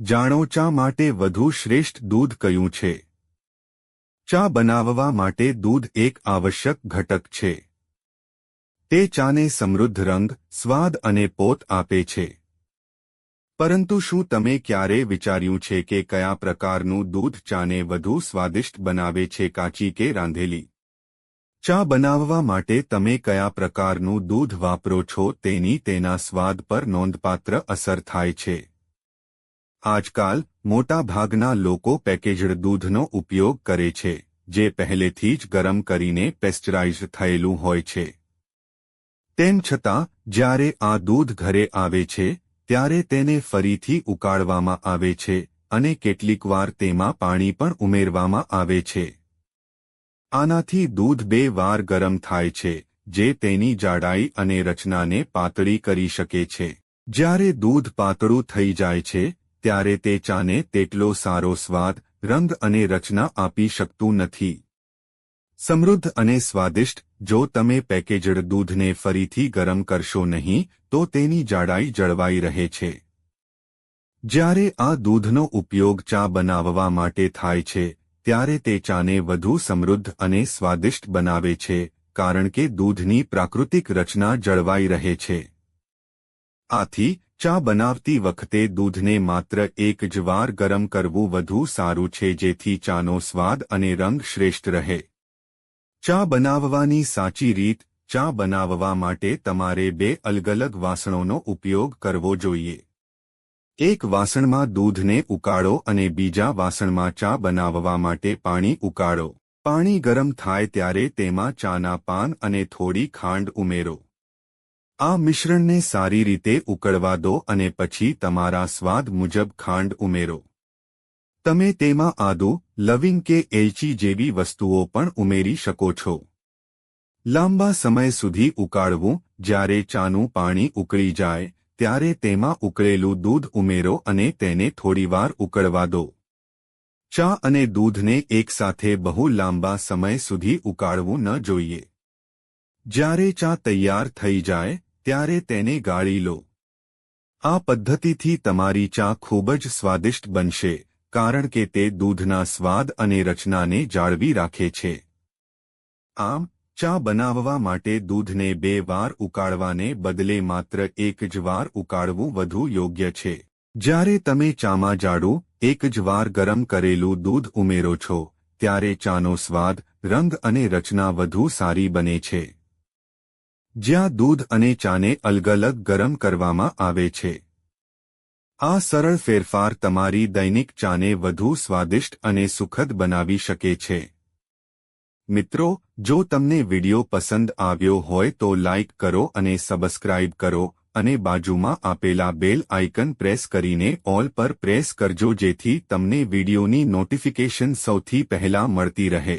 જાણો ચા માટે વધુ શ્રેષ્ઠ દૂધ કયું છે? ચા બનાવવા માટે દૂધ એક આવશ્યક ઘટક છે. તે ચાને સમૃદ્ધ રંગ, સ્વાદ અને પોત આપે છે. પરંતુ શું તમે ક્યારે વિચાર્યું છે કે કયા પ્રકારનું દૂધ ચાને વધુ સ્વાદિષ્ટ બનાવે છે કાચી કે રાંધેલી? ચા બનાવવા માટે તમે કયા પ્રકારનું દૂધ વાપરો છો તેની તેના સ્વાદ પર નોંધપાત્ર અસર થાય છે. આજકાલ મોટાભાગના લોકો પેકેજડ દૂધનો ઉપયોગ કરે છે, જે પહેલેથી જ ગરમ કરીને પેસ્ચરાઇઝ થયેલું હોય છે. તેમ છતાં, જ્યારે આ દૂધ ઘરે આવે છે, ત્યારે તેને ફરીથી ઉકાળવામાં આવે છે અને કેટલીકવાર તેમાં પાણી પણ ઉમેરવામાં આવે છે. આનાથી દૂધ બે વાર ગરમ થાય છે, જે તેની જાડાઈ અને રચનાને પાતળી કરી શકે છે. જ્યારે દૂધ પાતળું થઈ જાય છે ત્યારે તે ચાને તેટલો સારો સ્વાદ, રંગ અને રચના આપી શકતું નથી. સમૃદ્ધ અને સ્વાદિષ્ટ, જો તમે પેકેજડ દૂધને ફરીથી ગરમ કરશો નહીં, તો તેની જાડાઈ જળવાઈ રહે છે. જ્યારે આ દૂધનો ઉપયોગ ચા બનાવવા માટે થાય છે, ત્યારે તે ચાને વધુ સમૃદ્ધ અને સ્વાદિષ્ટ બનાવે છે, કારણ કે દૂધની પ્રાકૃતિક રચના જળવાઈ રહે છે. આથી ચા બનાવતી વખતે દૂધને માત્ર એક જ વાર ગરમ કરવું વધુ સારું છે જેથી ચાનો સ્વાદ અને રંગ શ્રેષ્ઠ રહે. ચા બનાવવાની સાચી રીત, ચા બનાવવા માટે તમારે બે અલગ અલગ વાસણોનો ઉપયોગ કરવો જોઈએ. એક વાસણમાં દૂધને ઉકાળો અને બીજા વાસણમાં ચા બનાવવા માટે પાણી ઉકાળો. પાણી ગરમ થાય ત્યારે તેમાં ચાના પાન અને થોડી ખાંડ ઉમેરો. આ મિશ્રણને સારી રીતે ઉકળવા દો અને પછી તમારા સ્વાદ મુજબ ખાંડ ઉમેરો. તમે તેમાં આદુ, લવિંગ કે એલચી જેવી વસ્તુઓ પણ ઉમેરી શકો છો. લાંબા સમય સુધી ઉકાળવું, જ્યારે ચાનું પાણી ઉકળી જાય, ત્યારે તેમાં ઉકળેલું દૂધ ઉમેરો અને તેને થોડીવાર ઉકળવા દો. ચા અને દૂધને એકસાથે બહુ લાંબા સમય સુધી ઉકાળવું ન જોઈએ. જ્યારે ચા તૈયાર થઈ જાય ત્યારે તેને ગાળી લો. આ પદ્ધતિથી તમારી ચા ખૂબ જ સ્વાદિષ્ટ બનશે, કારણ કે તે દૂધના સ્વાદ અને રચનાને જાળવી રાખે છે. આમ, ચા બનાવવા માટે દૂધને બે વાર ઉકાળવાને બદલે માત્ર એક જ વાર ઉકાળવું વધુ યોગ્ય છે. જ્યારે તમે ચામાં જાડું, એક જ વાર ગરમ કરેલું દૂધ ઉમેરો છો, ત્યારે ચાનો સ્વાદ, રંગ અને રચના વધુ સારી બને છે. જ્યાં દૂધ અને ચાને અલગ અલગ ગરમ કરવામાં આવે છે. આ સરળ ફેરફાર તમારી દૈનિક ચાને વધુ સ્વાદિષ્ટ અને સુખદ બનાવી શકે છે. મિત્રો, જો તમને વિડિયો પસંદ આવ્યો હોય તો લાઇક કરો અને સબસ્ક્રાઇબ કરો અને બાજુમાં આપેલા બેલ આઇકન પ્રેસ કરીને ઓલ પર પ્રેસ કરજો જેથી તમને વિડિયોની નોટિફિકેશન સૌથી પહેલા મળતી રહે.